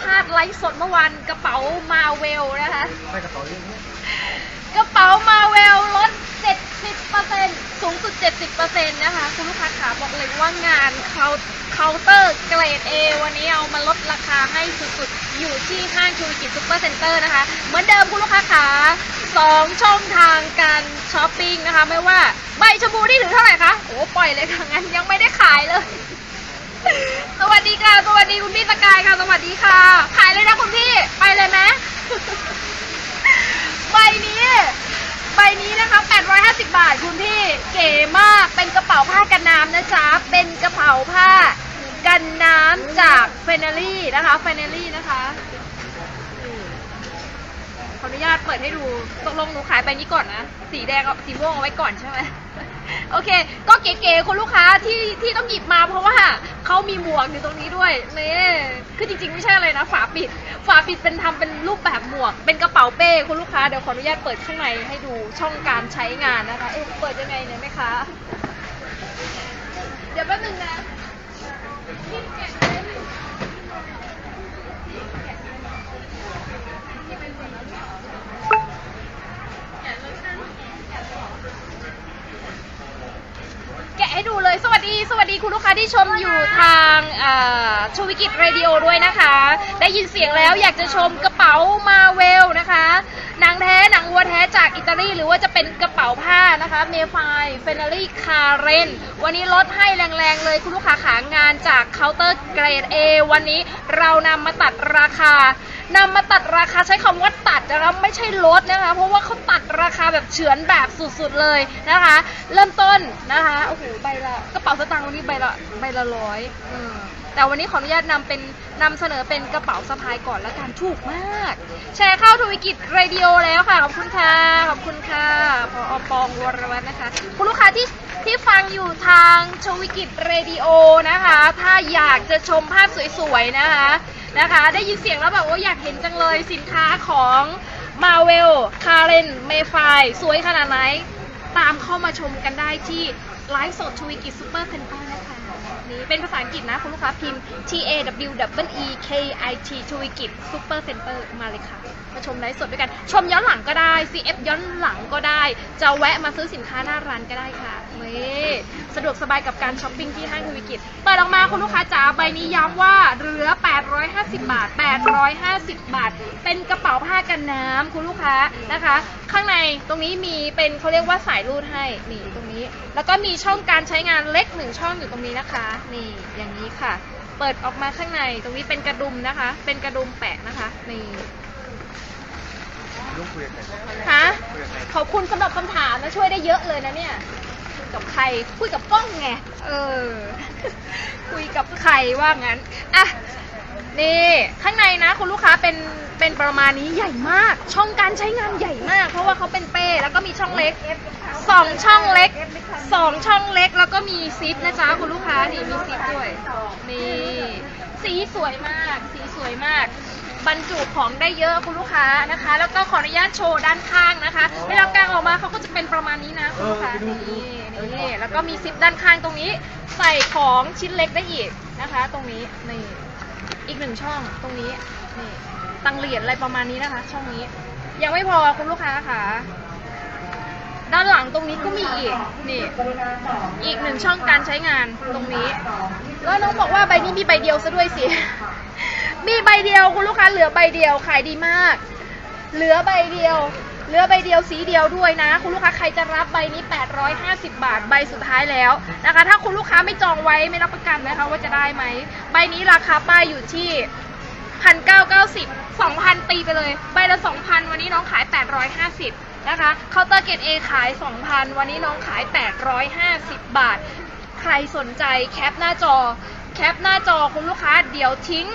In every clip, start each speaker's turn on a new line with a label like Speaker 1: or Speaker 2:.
Speaker 1: พลาดไลฟ์สดเมื่อวานกระเป๋ามาเวลนะคะ
Speaker 2: ไม่กระเป๋าเรื่องนี้
Speaker 1: กระเป๋ามาเวลลด 70%สูงสุด 70%นะคะ คุณลูกค้าขาบอกเลยว่างานเคาเคาน์เตอร์เกรด A วันนี้เอามาลดราคาให้สุดๆ อยู่ที่ห้างชูวิกิจซุปเปอร์เซ็นเตอร์นะคะ เหมือนเดิมคุณลูกค้าขาสองช่องทางการช้อปปิ้งนะคะ ไม่ว่าใบชมพูนี่ถือเท่าไหร่คะ โอ้ปล่อยเลยค่ะงั้นยังไม่ได้ขายเลย สวัสดีค่ะ สวัสดีคุณพี่สกายค่ะ สวัสดีค่ะ ขายเลยนะคุณพี่ ไปเลยไหมใบนี้ ใบนี้นะคะ850 บาทคุณพี่ เก๋มาก เป็นกระเป๋าผ้ากันน้ำนะจ๊ะ เป็นกระเป๋าผ้ากันน้ำจากเฟเนลี่นะคะเฟเนลี่นะคะขออนุญาตเปิดให้ดู ตกลงหนูขายใบนี้ก่อนนะ สีแดงเอาสีม่วงเอาไว้ก่อนใช่ไหม โอเค ก็เก๋ๆคุณลูกค้าที่ที่ต้องหยิบมาเพราะว่าเขามีหมวกอยู่ตรงนี้ด้วยนี่คือจริงๆไม่ใช่อะไรนะ ฝาปิด ฝาปิดเป็นทำเป็นรูปแบบหมวก เป็นกระเป๋าเป้คุณลูกค้าเดี๋ยวขออนุญาตเปิดข้างในให้ดูช่องการใช้งานนะคะ เอ๊ะเปิดยังไงเนี่ยไหมคะ เดี๋ยวแป๊บนึงนะพี่แกะได้ไหมแกะให้ดูเลย สวัสดี สวัสดีคุณลูกค้าที่ ชมอยู่ทางชูวิกิตเรดิโอด้วยนะคะ ได้ยินเสียงแล้วอยากจะชมกระเป๋ามาเวลนะคะหนังแท้หนังวัวแท้จากอิตาลีหรือว่าจะเป็นกระเป๋าผ้านะคะเมฟายเฟเนลี่คาเรนวันนี้ลดให้แรงๆเลยคุณลูกค้าขางานจากเคาน์เตอร์เกรด A วันนี้เรานำมาตัดราคานำมาตัดราคาใช้ นะคะไม่ใช่ลดนะคะ เพราะว่าเขาตัดราคาแบบเฉือนแบบสุดๆเลยนะคะ เริ่มต้นนะคะโอ้โหใบละกระเป๋าสตางค์วันนี้ใบละใบละร้อยอืมแต่วันนี้ขออนุญาตนำเป็นนำเสนอเป็นกระเป๋าสะพายก่อนและกันถูกมาก แชร์เข้าทวิกิจเรดิโอแล้วค่ะ ขอบคุณค่ะ ขอบคุณค่ะพอปองวรวัฒน์นะคะ คุณลูกค้าที่ ที่ฟังอยู่ทางชวิกิจเรดิโอนะคะ ถ้าอยากจะชมภาพสวยๆนะคะนะคะ ได้ยินเสียงแล้วแบบว่าอยากเห็นจังเลยสินค้าของมาเวลคาเรนเมฟายสวยขนาดไหน ตามเข้ามาชมกันได้ที่ไลฟ์สดชวิกิจซูเปอร์เพนเต้านะคะนี่เป็นภาษาอังกฤษนะ คุณลูกค้าพิมพ์ T A W W E K I T ชวิกิจซูเปอร์เซ็นเตอร์มาเลยค่ะ มาชมไลฟ์สดด้วยกัน ชมย้อนหลังก็ได้ CF ย้อนหลังก็ได้ จะแวะมาซื้อสินค้าหน้าร้านก็ได้ค่ะ นี่สะดวกสบายกับการช้อปปิ้งที่ห้างทวิกิจเปิดออกมาคุณลูกค้าจ๋าใบนี้ย้ำว่าเหลือ 850 บาท 850 บาท เป็นกระเป๋าผ้ากันน้ำคุณลูกค้านะคะ ข้างในตรงนี้มีเป็นเขาเรียกว่าสายรูดให้นี่ตรงนี้ แล้วก็มีช่องการใช้งานเล็กหนึ่งช่องอยู่ตรงนี้นะคะ นี่อย่างนี้ค่ะ เปิดออกมาข้างในตรงนี้เป็นกระดุมนะคะ เป็นกระดุมแปะนะคะนี่ฮะขอบคุณสำหรับคำถามนะช่วยได้เยอะเลยนะเนี่ย กับใคร คุยกับกล้องไง เออ คุยกับใครว่างั้น อะ นี่ ข้างในนะ คุณลูกค้าเป็นเป็นประมาณนี้ใหญ่มาก ช่องการใช้งานใหญ่มาก เพราะว่าเขาเป็นเป้แล้วก็มีช่องเล็กสองช่องเล็กสองช่องเล็กแล้วก็มีซิปนะจ๊ะคุณลูกค้านี่มีซิปด้วยนี่สีสวยมาก สีสวยมาก บรรจุของได้เยอะคุณลูกค้านะคะ แล้วก็ขออนุญาตโชว์ด้านข้างนะคะเวลากางออกมาเขาก็จะเป็นประมาณนี้นะคุณลูกค้านี่นี่แล้วก็มีซิปด้านข้างตรงนี้ ใส่ของชิ้นเล็กได้อีกนะคะ ตรงนี้นี่อีกหนึ่งช่องตรงนี้นี่ตังเหรียญอะไรประมาณนี้นะคะ ช่องนี้ ยังไม่พอคุณลูกค้าค่ะด้านหลังตรงนี้ก็มีอีกนี่อีกหนึ่งช่องการใช้งานตรงนี้ แล้วน้องบอกว่าใบนี้มีใบเดียวซะด้วยสิ มีใบเดียวคุณลูกค้าเหลือใบเดียวขายดีมาก เหลือใบเดียว เหลือใบเดียวสีเดียวด้วยนะ คุณลูกค้าใครจะรับใบนี้ 850 บาท ใบสุดท้ายแล้วนะคะ ถ้าคุณลูกค้าไม่จองไว้ไม่รับประกันนะคะว่าจะได้ไหม ใบนี้ราคาป้ายอยู่ที่1,990 2,000ตีไปเลย ใบละ2,000วันนี้น้องขาย850นะคะเคาน์เตอร์เกตเอขาย2,000วันนี้น้องขาย850บาท ใครสนใจแคปหน้าจอ แคปหน้าจอคุณลูกค้าเดี๋ยวทิ้ง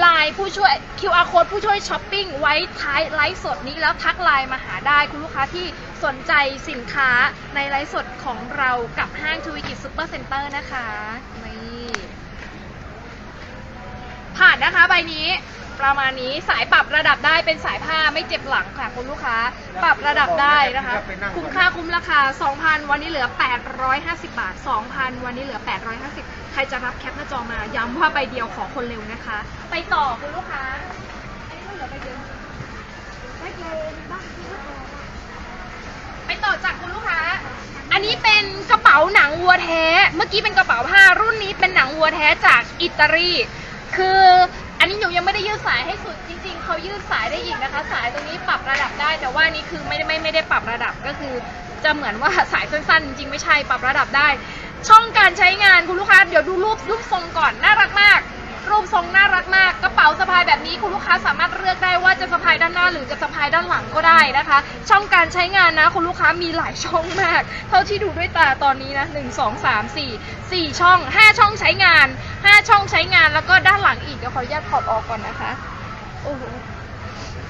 Speaker 1: ไลน์ผู้ช่วย QR code ผู้ช่วยช้อปปิ้งไว้ท้ายไลฟ์สดนี้แล้วทักไลน์มาหาได้คุณลูกค้าที่สนใจสินค้าในไลฟ์สดของเรากับห้างทวิกิจซูเปอร์เซ็นเตอร์นะคะนี่ ผ่านนะคะใบนี้ประมาณนี้สายปรับระดับได้เป็นสายผ้าไม่เจ็บหลังค่ะคุณลูกค้า ปรับระดับได้นะคะ คุ้มค่าคุ้มราคา 2,000 วันนี้เหลือ 850 บาท 2,000 วันนี้เหลือ 850 ใครจะรับแคปหน้าจอมา ย้ำว่าใบเดียวขอคนเร็วนะคะ ไปต่อคุณลูกค้าอันนี้ก็เหลือใบเดียวใบเดียวบ้างไปต่อจากคุณลูกค้า อันนี้เป็นกระเป๋าหนังวัวแท้ เมื่อกี้เป็นกระเป๋าผ้ารุ่นนี้เป็นหนังวัวแท้จากอิตาลี คืออันนี้หนูยังไม่ได้ยืดสายให้สุดจริง ๆเขายืดสายได้อีกนะคะ สายตรงนี้ปรับระดับได้ แต่ว่านี่คือไม่ได้ไม่ไม่ได้ปรับระดับก็คือ จะเหมือนว่าสายสั้นๆจริงๆไม่ใช่ปรับระดับได้ ช่องการใช้งานคุณลูกค้าเดี๋ยวดูรูปรูปทรงก่อนน่ารักมาก รูปทรงน่ารักมาก กระเป๋าสะพายแบบนี้คุณลูกค้าสามารถเลือกได้ว่าจะสะพายด้านหน้าหรือจะสะพายด้านหลังก็ได้นะคะ ช่องการใช้งานนะคุณลูกค้ามีหลายช่องมาก เท่าที่ดูด้วยตาตอนนี้นะหนึ่งสองสามสี่สี่ช่องห้าช่องใช้งานห้าช่องใช้งานแล้วก็ด้านหลังอีกเดี๋ยวขออนุญาตถอดออกก่อนนะคะโอ้โห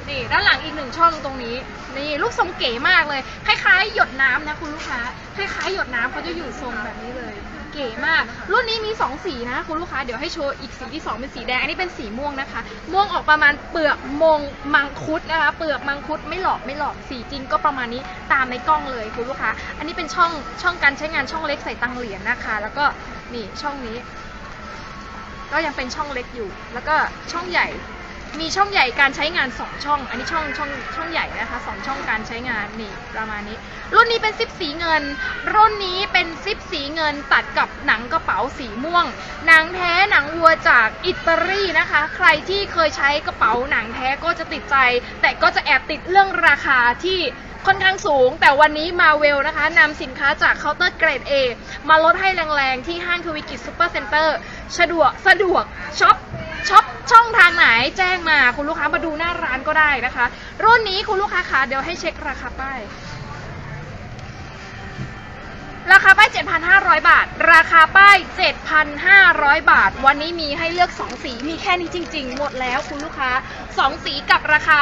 Speaker 1: นี่ด้านหลังอีกหนึ่งช่องตรงนี้ นี่ลูกทรงเก๋มากเลย คล้ายๆ หยดน้ำนะคุณลูกค้าคล้ายๆหยดน้ำเขาจะอยู่ทรงแบบนี้เลย เก๋มาก รุ่นนี้มีสองสีนะ คุณลูกค้า เดี๋ยวให้โชว์อีกสีที่สองเป็นสีแดง อันนี้เป็นสีม่วงนะคะ ม่วงออกประมาณเปลือกมงมังคุดนะคะ เปลือกมังคุดไม่หลอกไม่หลอก สีจริงก็ประมาณนี้ตามในกล้องเลยคุณลูกค้า อันนี้เป็นช่องช่องการใช้งานช่องเล็กใส่ตังเหรียญนะคะ แล้วก็นี่ช่องนี้ ก็ยังเป็นช่องเล็กอยู่ แล้วก็ช่องใหญ่ มีช่องใหญ่การใช้งาน 2 ช่อง อันนี้ช่องช่องช่องใหญ่นะคะสองช่องการใช้งานนี่ประมาณนี้ รุ่นนี้เป็นซิปสีเงิน รุ่นนี้เป็นซิปสีเงินตัดกับหนังกระเป๋าสีม่วง หนังแท้หนังวัวจากอิตาลีนะคะ ใครที่เคยใช้กระเป๋าหนังแท้ก็จะติดใจ แต่ก็จะแอบติดเรื่องราคาที่ค่อนข้างสูง แต่วันนี้มาเวลนะคะนำสินค้าจากเคาน์เตอร์เกรด A มาลดให้แรงๆ ที่ห้างทวิกิจซูเปอร์เซ็นเตอร์สะดวกสะดวกช็อป ช็อปช่องทางไหนแจ้งมาคุณลูกค้ามาดูหน้าร้านก็ได้นะคะ รุ่นนี้คุณลูกค้าคะเดี๋ยวให้เช็คราคาป้ายราคาป้าย 7,500 บาท ราคาป้าย 7,500 บาท วันนี้มีให้เลือก 2 สี มีแค่นี้จริง ๆ หมดแล้วคุณลูกค้า 2 สีกับราคา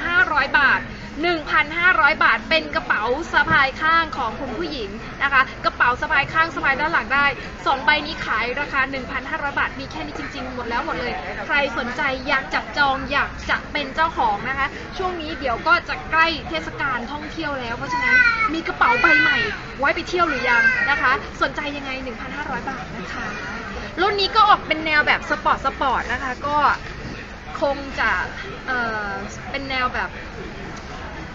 Speaker 1: 1,500 บาท 1,500 บาท เป็นกระเป๋าสะพายข้างของคุณผู้หญิงนะคะ กระเป๋าสะพายข้างสะพายด้านหลังได้ 2 ใบนี้ขายราคา 1,500 บาท มีแค่นี้จริง ๆ หมดแล้วหมดเลย ใครสนใจอยากจับจองอยากจะเป็นเจ้าของนะคะ ช่วงนี้เดี๋ยวก็จะใกล้เทศกาลท่องเที่ยวแล้ว เพราะฉะนั้นมีกระเป๋าใบใหม่ ไว้ไปเที่ยวหรือยังนะคะ สนใจยังไง 1,500 บาทนะคะรุ่นนี้ก็ออกเป็นแนวแบบสปอร์ตสปอร์ตนะคะ ก็คงจะเอ่อเป็นแนวแบบ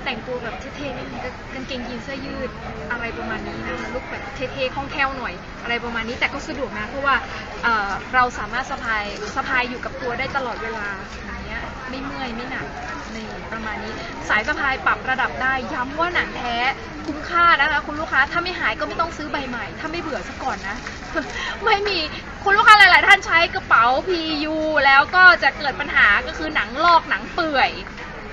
Speaker 1: แต่งตัวแบบเท่ๆนิดนึงก็กางเกงยีนเสื้อยืดอะไรประมาณนี้นะคะลุคแบบเท่ๆคล่องแคล่วหน่อย อะไรประมาณนี้แต่ก็สะดวกนะเพราะว่าเอ่อเราสามารถสะพายสะพายอยู่กับตัวได้ตลอดเวลาอย่างเงี้ยไม่เมื่อยไม่หนักนี่ประมาณนี้ สายสะพายปรับระดับได้ย้ำว่าหนังแท้คุ้มค่านะคะคุณลูกค้าถ้าไม่หายก็ไม่ต้องซื้อใบใหม่ ถ้าไม่เบื่อซะก่อนนะ ไม่มีคุณลูกค้าหลาย ๆ ท่านใช้กระเป๋า PU แล้วก็จะเกิดปัญหาก็คือหนังลอกหนังเปื่อย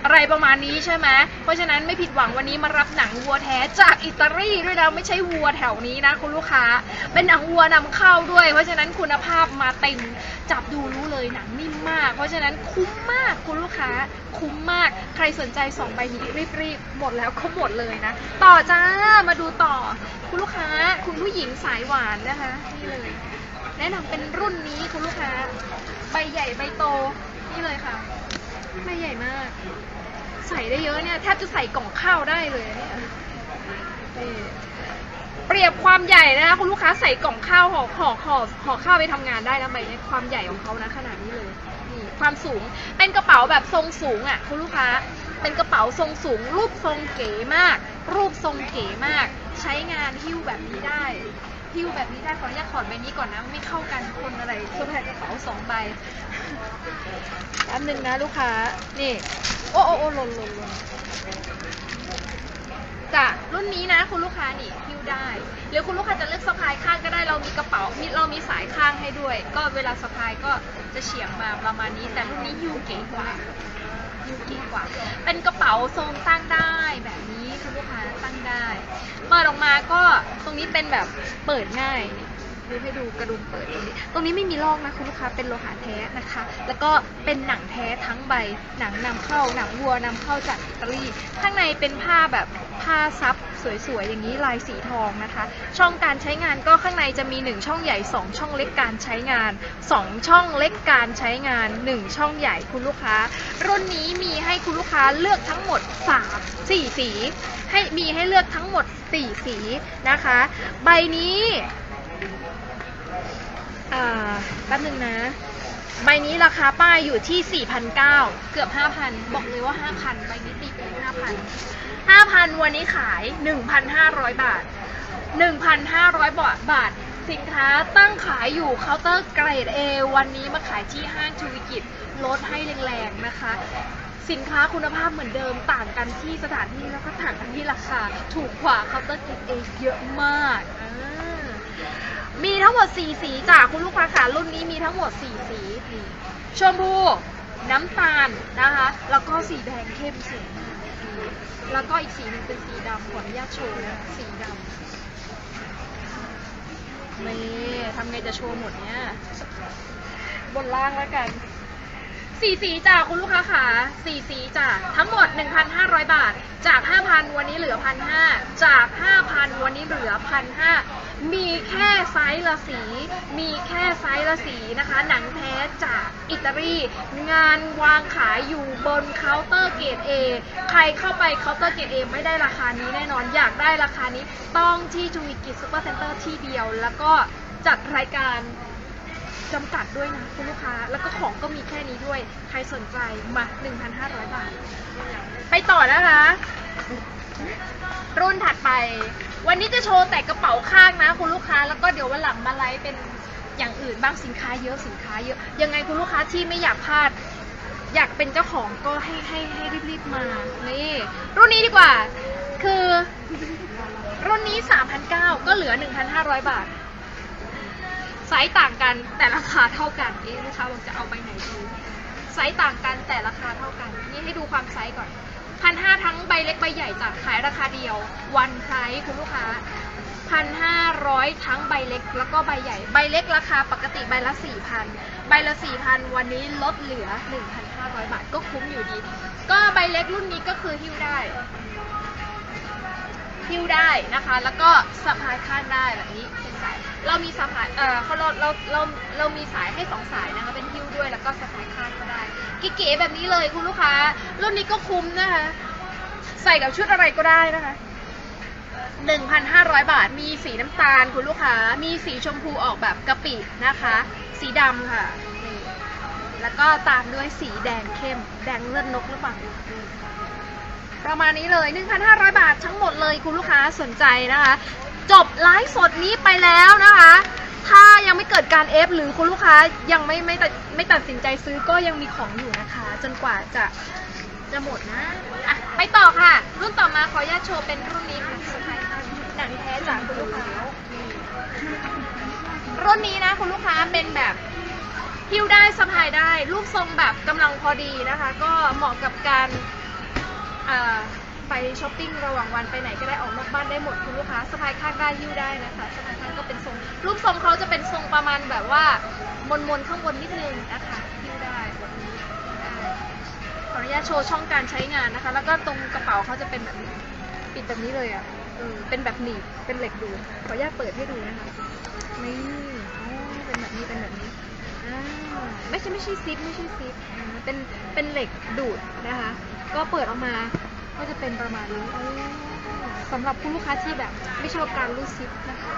Speaker 1: อะไรประมาณนี้ใช่ไหมเพราะฉะนั้นไม่ผิดหวังวันนี้มารับหนังวัวแท้จากอิตาลีด้วยนะไม่ใช่วัวแถวนี้นะคุณลูกค้า เป็นหนังวัวนำเข้าด้วย เพราะฉะนั้นคุณภาพมาเต็มจับดูรู้เลยหนังนิ่มมาก เพราะฉะนั้นคุ้มมากคุณลูกค้า คุ้มมากใครสนใจสองใบนี้รีบๆหมดแล้วก็หมดเลยนะ ต่อจ้ามาดูต่อ คุณลูกค้า คุณผู้หญิงสายหวานนะคะนี่เลยแนะนำเป็นรุ่นนี้คุณลูกค้า ใบใหญ่ใบโตนี่เลยค่ะ ใบใหญ่มาก ใส่ได้เยอะเนี่ยแทบจะใส่กล่องข้าวได้เลยเนี่ยนี่เปรียบความใหญ่นะคะคุณลูกค้าใส่กล่องข้าวห่อห่อห่อห่อข้าวไปทำงานได้นะใบนี้ความใหญ่ของเขานะขนาดนี้เลยนี่ความสูงเป็นกระเป๋าแบบทรงสูงอะคุณลูกค้าเป็นกระเป๋าทรงสูง รูปทรงเก๋มาก รูปทรงเก๋มาก ใช้งานหิ้วแบบนี้ได้ หิ้วแบบนี้ได้ขออนุญาตถอดใบนี้ก่อนนะ ไม่เข้ากันคนอะไรเสื้อผ้ากระเป๋าสองใบแป๊บนึงนะลูกค้า นี่ โอ้โอ้โอ้หล่นหล่นหล่นจ้ะรุ่นนี้นะคุณลูกค้านี่หิ้วได้ หรือคุณลูกค้าจะเลือกสะพายข้างก็ได้เรามีกระเป๋ามีเรามีสายข้างให้ด้วย ก็เวลาสะพายก็จะเฉียงมาประมาณนี้ แต่รุ่นนี้ฮิ้วเก๋กว่าฮิ้วเก๋กว่า เป็นกระเป๋าทรงตั้งได้แบบนี้ ลูกค้าตั้งได้เปิดออกมาก็ตรงนี้เป็นแบบเปิดง่ายดูให้ดูกระดุมเปิดตรงนี้ ตรงนี้ไม่มีลอกนะคุณลูกค้าเป็นโลหะแท้นะคะ แล้วก็เป็นหนังแท้ทั้งใบหนังนำเข้าหนังวัวนำเข้าจากอิตาลีข้างในเป็นผ้าแบบ ผ้าซับสวยๆ อย่างนี้ลายสีทองนะคะ ช่องการใช้งานก็ข้างในจะมี 1 ช่องใหญ่ 2 ช่องเล็กการใช้งาน 2 ช่องเล็กการใช้งาน 1 ช่องใหญ่คุณลูกค้า รุ่นนี้มีให้คุณลูกค้าเลือกทั้งหมด 3 4 สี ให้มีให้เลือกทั้งหมด 4 สีนะคะ ใบนี้อ่าแป๊บนึงนะใบนี้ราคาป้ายอยู่ที่ 4,900 เกือบ 5,000 บอกเลยว่า 5,000 ใบนี้ตีไปเลย5,000 5,000 วันนี้ขาย 1,500 บาท 1,500 บาทบาท สินค้าตั้งขายอยู่เคาน์เตอร์เกรด A วันนี้มาขายที่ห้างชูวิกิจลดให้แรงๆนะคะ สินค้าคุณภาพเหมือนเดิมต่างกันที่สถานที่แล้วก็ต่างกันที่ราคา ถูกกว่าเคาน์เตอร์เกรด A เยอะมากมีทั้งหมด 4 สีจากคุณลูกค้าค่ะรุ่นนี้มีทั้งหมด 4สีดีชมพู น้ำตาลนะคะ แล้วก็สีแดงเข้มสวย แล้วก็อีกสีหนึ่งเป็นสีดำขออนุญาตโชว์นะสีดำนี่ทำไงจะโชว์หมดเนี่ยบนล่างแล้วกันสี่สีจ้ะคุณลูกค้าค่ะสี่สีจ้ะทั้งหมด 1,500 บาท จาก 5,000 วันนี้เหลือ 1,500 จาก 5,000 วันนี้เหลือ 1,500 มีแค่ไซส์ละสี มีแค่ไซส์ละสีนะคะ หนังแท้จากอิตาลี งานวางขายอยู่บนเคาน์เตอร์เกรด A ใครเข้าไปเคาน์เตอร์เกรด A ไม่ได้ราคานี้แน่นอน อยากได้ราคานี้ต้องที่จูวิกิซูเปอร์เซ็นเตอร์ที่เดียว แล้วก็จัดรายการจำกัดด้วยนะคุณลูกค้า แล้วก็ของก็มีแค่นี้ด้วย ใครสนใจมา 1,500 บาท ไปต่อนะคะ รุ่นถัดไป วันนี้จะโชว์แต่กระเป๋าข้างนะ คุณลูกค้าแล้วก็เดี๋ยววันหลังมาไลฟ์เป็นอย่างอื่นบ้างสินค้าเยอะสินค้าเยอะ ยังไงคุณลูกค้าที่ไม่อยากพลาด อยากเป็นเจ้าของก็ให้ให้ให้รีบๆมานี่รุ่นนี้ดีกว่า คือรุ่นนี้ 3,900 ก็เหลือ 1,500 บาทไซส์ต่างกันแต่ราคาเท่ากันเอ๊ะลูกค้าบอกจะเอาไปไหนดีไซส์ต่างกันแต่ราคาเท่ากัน นี่ให้ดูความไซส์ก่อน พันห้าทั้งใบเล็กใบใหญ่จะขายราคาเดียว วันไซส์คุณลูกค้าพันห้าร้อยทั้งใบเล็กแล้วก็ใบใหญ่ ใบเล็กราคาปกติใบละสี่พันใบละสี่พันวันนี้ลดเหลือหนึ่งพันห้าร้อยบาทก็คุ้มอยู่ดี ก็ใบเล็กรุ่นนี้ก็คือหิ้วได้หิ้วได้นะคะ แล้วก็สะพายข้างได้แบบนี้เป็นสาย เรามีสะพาย เออเขาเราเราเราเรามีสายให้สองสายนะคะ เป็นหิ้วด้วยแล้วก็สะพายข้างก็ได้ เก๋ๆแบบนี้เลยคุณลูกค้า รุ่นนี้ก็คุ้มนะคะ ใส่กับชุดอะไรก็ได้นะคะ 1,500 บาท มีสีน้ำตาลคุณลูกค้า มีสีชมพูออกแบบกะปินะคะ สีดำค่ะนี่แล้วก็ตามด้วยสีแดงเข้ม แดงเลือดนกหรือเปล่าประมาณนี้เลย 1,500 บาททั้งหมดเลยคุณลูกค้าสนใจนะคะ จบไลฟ์สดนี้ไปแล้วนะคะ ถ้ายังไม่เกิดการเอฟหรือคุณลูกค้ายังไม่ไม่ตัดไม่ตัดสินใจซื้อก็ยังมีของอยู่นะคะ จนกว่าจะจะหมดนะอะไปต่อค่ะ รุ่นต่อมาขออนุญาตโชว์เป็นรุ่นนี้ค่ะสะพายข้างหนังแท้จากคุณลูกค้านี่รุ่นนี้นะคุณลูกค้าเป็นแบบหิ้วได้สะพายได้รูปทรงแบบกำลังพอดีนะคะ ก็เหมาะกับการอ่า ไปช้อปปิ้งระหว่างวันไปไหนก็ได้ออกนอกบ้านได้หมดคุณลูกค้าสะพายข้างได้ยิ้วได้นะคะสะพายข้างก็เป็นทรงรูปทรงเขาจะเป็นทรงประมาณแบบว่ามนมนๆข้างบนนิดนึงนะคะยิ้วได้แบบนี้ได้ขออนุญาตโชว์ช่องการใช้งานนะคะ แล้วก็ตรงกระเป๋าเขาจะเป็นแบบนี้ปิดแบบนี้เลยอะเออเป็นแบบหนีบเป็นเหล็กดูขออนุญาตเปิดให้ดูนะคะนี่อ๋อเป็นแบบนี้เป็นแบบนี้อ่าไม่ใช่ไม่ใช่ซิปไม่ใช่ซิปอ่าเป็นเป็นเหล็กดูดนะคะ ก็เปิดออกมา ก็จะเป็นประมาณนี้สำหรับผู้ลูกค้าที่แบบไม่ชอบการรูดซิปนะคะ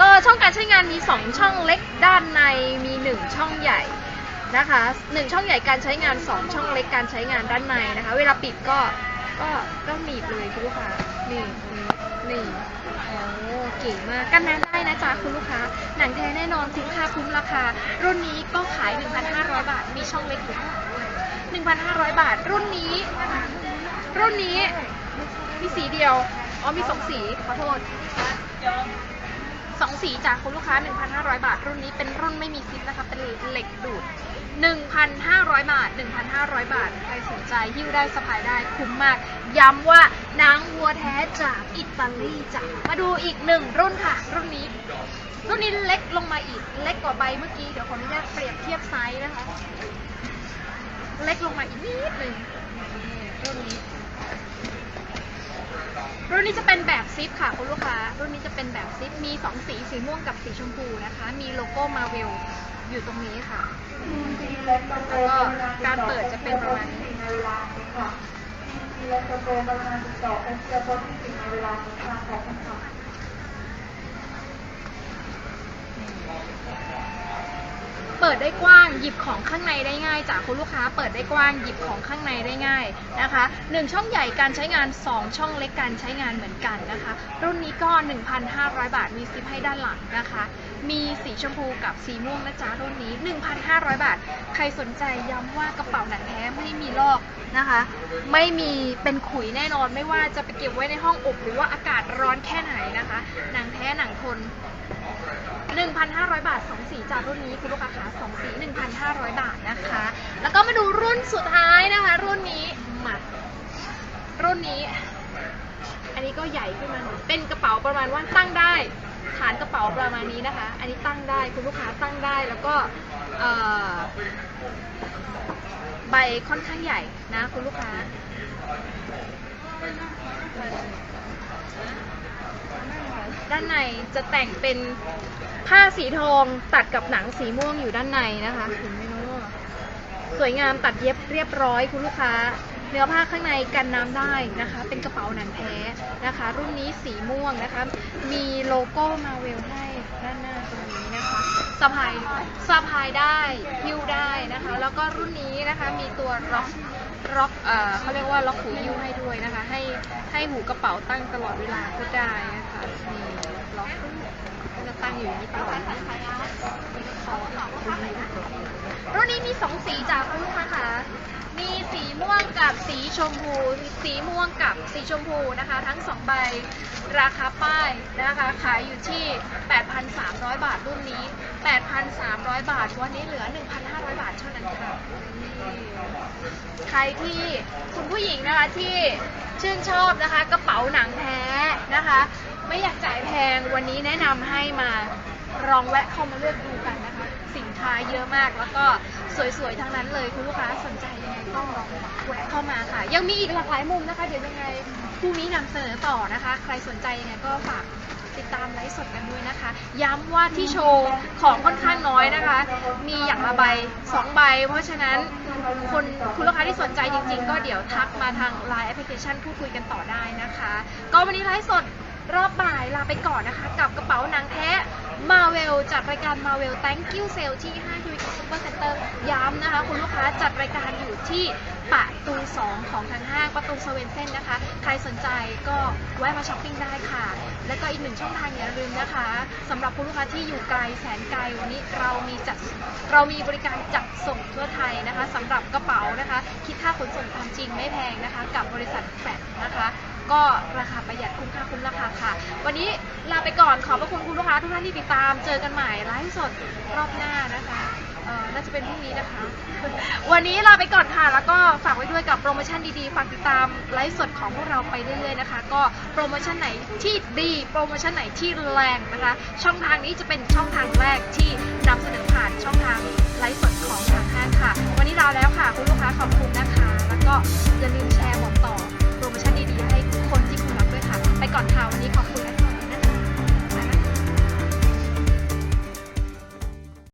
Speaker 1: ก็ช่องการใช้งานมี 2 ช่องเล็กด้านในมี 1 ช่องใหญ่นะคะ1ช่องใหญ่การใช้งาน 2 ช่องเล็กการใช้งานด้านในนะคะ เวลาปิดก็ก็ก็หนีบเลยคุณลูกค้านี่นี่นี่โอ้เก๋มากกันน้ำได้นะจ๊ะคุณลูกค้า หนังแท้แน่นอนคุ้มค่าคุ้มราคา รุ่นนี้ก็ขาย 1,500 บาท มีช่องเล็กอยู่ข้างหลังด้วย1,500 บาท รุ่นนี้นะคะ รุ่นนี้มีสีเดียว อ๋อมีสองสีขอโทษสองสีจากคุณลูกค้า 1,500 บาท รุ่นนี้เป็นรุ่นไม่มีซิปนะคะ เป็นเหล็กดูด 1,500 บาท 1,500 บาท ใครสนใจหิ้วได้สะพายได้คุ้มมาก ย้ำว่านังวัวแท้จากอิตาลีจ้ะ มาดูอีกหนึ่งรุ่นค่ะ รุ่นนี้ รุ่นนี้เล็กลงมาอีก เล็กกว่าใบเมื่อกี้ เดี๋ยวขออนุญาตเปรียบเทียบไซส์นะคะ เล็กลงมาอีกนิดหนึ่งรุ่นนี้ รุ่นนี้จะเป็นแบบซิปค่ะคุณลูกค้า รุ่นนี้จะเป็นแบบซิป มีสองสี สีม่วงกับสีชมพูนะคะ มีโลโก้มาเวลอยู่ตรงนี้ค่ะ แล้วก็การเปิดจะเป็นประมาณนี้เปิ ดได้กว้างหยิบของข้างในได้ง่ายจากคุณลูกค้าเปิดได้กว้างหยิบของข้างในได้ง่ายนะคะหนึ่งช่องใหญ่การใช้งาน 2 ช่องเล็กการใช้งานเหมือนกันนะคะ รุ่นนี้ก็ 1,500 บาทมีซิปให้ด้านหลังนะคะ มีสีชมพูกับสีม่วงนะจ๊ะรุ่นนี้ 1,500 บาท ใครสนใจย้ำว่ากระเป๋าหนังแท้ไม่มีลอกนะคะ ไม่มีเป็นขุยแน่นอนไม่ว่าจะไปเก็บไว้ในห้องอบหรือว่าอากาศร้อนแค่ไหนนะคะ หนังแท้หนังทน 1,500 บาท 2 สีจากรุ่นนี้คุณลูกค้าขา2สี 1,500 บาทนะคะ แล้วก็มาดูรุ่นสุดท้ายนะคะ รุ่นนี้มารุ่นนี้ อันนี้ก็ใหญ่ขึ้นมาหน่อยเป็นกระเป๋าประมาณว่าตั้งได้ฐานกระเป๋าประมาณนี้นะคะ อันนี้ตั้งได้คุณลูกค้าตั้งได้แล้วก็ใบค่อนข้างใหญ่นะคุณลูกค้า ด้านในจะแต่งเป็นผ้าสีทองตัดกับหนังสีม่วงอยู่ด้านในนะคะเห็นไหมเนาะสวยงามตัดเย็บเรียบร้อยคุณลูกค้า เนื้อผ้าข้างในกันน้ำได้นะคะ เป็นกระเป๋าหนังแท้นะคะ รุ่นนี้สีม่วงนะคะ มีโลโก้มาเวลให้ด้านหน้าตรงนี้นะคะสะพายสะพายได้หิ้วได้นะคะ แล้วก็รุ่นนี้นะคะมีตัวล็อกล็อกเอ่อเขาเรียกว่าล็อกหูหิ้วให้ด้วยนะคะ ให้ให้หูกระเป๋าตั้งตลอดเวลาก็ได้นะคะนี่ จะตั้งอยู่อย่างนี้ตลอดรุ่นนี้มีสองสีจากคุณลูกค้าค่ะ มีสีม่วงกับสีชมพู สีม่วงกับสีชมพูนะคะ ทั้งสองใบราคาป้ายนะคะ ขายอยู่ที่ 8,300 บาทรุ่นนี้ 8,300 บาท วันนี้เหลือ 1,500 บาทเท่านั้นค่ะ ใครที่คุณผู้หญิงนะคะที่ชื่นชอบนะคะกระเป๋าหนังแท้นะคะ ไม่อยากจ่ายแพงวันนี้แนะนำให้มาลองแวะเข้ามาเลือกดูกันนะคะ สินค้าเยอะมากแล้วก็สวยๆทั้งนั้นเลยคุณลูกค้าสนใจยังไงก็ลองแวะเข้ามาค่ะ ยังมีอีกหลากหลายมุมนะคะ เดี๋ยวยังไงพรุ่งนี้นำเสนอต่อนะคะ ใครสนใจยังไงก็ฝากติดตามไลฟ์สดกันด้วยนะคะ ย้ำว่าที่โชว์ของค่อนข้างน้อยนะคะ มีอย่างละใบสองใบ เพราะฉะนั้นคนคุณลูกค้าที่สนใจจริงๆ ก็เดี๋ยวทักมาทาง Line แอปพลิเคชันพูดคุยกันต่อได้นะคะ ก็วันนี้ไลฟ์สด รอบบ่ายลาไปก่อนนะคะ กับกระเป๋าหนังแท้ มาเวลจัดรายการมาเวล Thank you Sale ที่ห้างยูนิคซูเปอร์เซ็นเตอร์ย้ำนะคะ คุณลูกค้าจัดรายการอยู่ที่ประตู 2 ของทางห้างประตูเซเว่นเซนนะคะ ใครสนใจก็แวะมาช้อปปิ้งได้ค่ะ และก็อีกหนึ่งช่องทางอย่าลืมนะคะสำหรับคุณลูกค้าที่อยู่ไกลแสนไกลวันนี้เรามีจัดเรามีบริการจัดส่งทั่วไทยนะคะสำหรับกระเป๋านะคะ คิดค่าขนส่งตามจริงไม่แพงนะคะ กับบริษัทแฟดนะคะ ก็ราคาประหยัดคุ้มค่าคุ้มราคาค่ะ วันนี้ลาไปก่อนขอบพระคุณคุณลูกค้าทุกท่านที่ติดตาม เจอกันใหม่ไลฟ์สดรอบหน้านะคะเอ่อน่าจะเป็นพรุ่งนี้นะคะ วันนี้ลาไปก่อนค่ะ แล้วก็ฝากไว้ด้วยกับโปรโมชั่นดีๆ ฝากติดตามไลฟ์สดของพวกเราไปเรื่อยๆนะคะ ก็โปรโมชั่นไหนที่ดีโปรโมชั่นไหนที่แรงนะคะ ช่องทางนี้จะเป็นช่องทางแรกที่นำเสนอผ่านช่องทางไลฟ์สดของทางห้างค่ะ วันนี้ลาแล้วค่ะ คุณลูกค้าขอบคุณนะคะ แล้วก็อย่าลืมแชร์บอกต่อโปรโมชั่นดีๆให้ ก่อนค่ะวันนี้ขอบคุณนะคะ